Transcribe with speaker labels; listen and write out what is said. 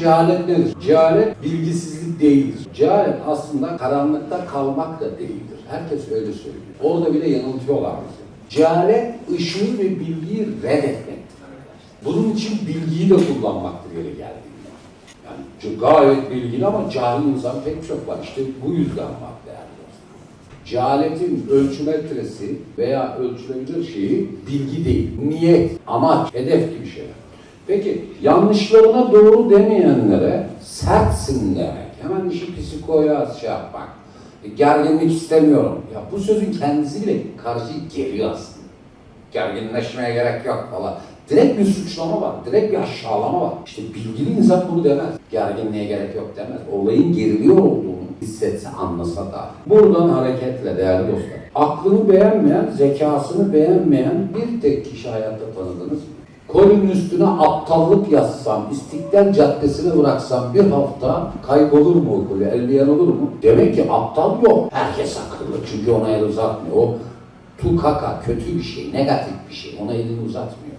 Speaker 1: Cehalet nedir? Cehalet bilgisizlik değildir. Cehalet aslında karanlıkta kalmak da değildir. Herkes öyle söylüyor. Orada bile yanıltıyorlar bizi. Cehalet ışığı ve bilgiyi reddetmektir. Bunun için bilgiyi de kullanmaktır yeri geldiğinde. Yani gayet bilgili ama cahil insan pek çok var. İşte bu yüzden var değerli. Cehaletin ölçümetresi veya ölçülebilir şeyi bilgi değil. Niyet, amaç, hedef gibi şeyler. Peki yanlışlarına doğru demeyenlere sertsin demek. Hemen işi psikoya şey yapmak. E, gerginlik istemiyorum. Ya bu sözün kendisi bile karşıyı geriyor aslında. Gerginleşmeye gerek yok falan. Direkt bir suçlama var, direkt bir aşağılama var. İşte bilgili insan bunu demez. Gerginliğe gerek yok demez. Olayın geriliyor olduğunu hissetse, anlasa da. Buradan hareketle değerli dostlar. Aklını beğenmeyen, zekasını beğenmeyen bir tek kişi hayatta tanıdınız mı? Kolinin üstüne aptallık yazsam, İstiklal Caddesi'ne bıraksam bir hafta kaybolur mu o koli, elleyen olur mu? Demek ki aptal yok. Herkes akıllı çünkü ona el uzatmıyor. O tukaka, kötü bir şey, negatif bir şey. Ona elini uzatmıyor.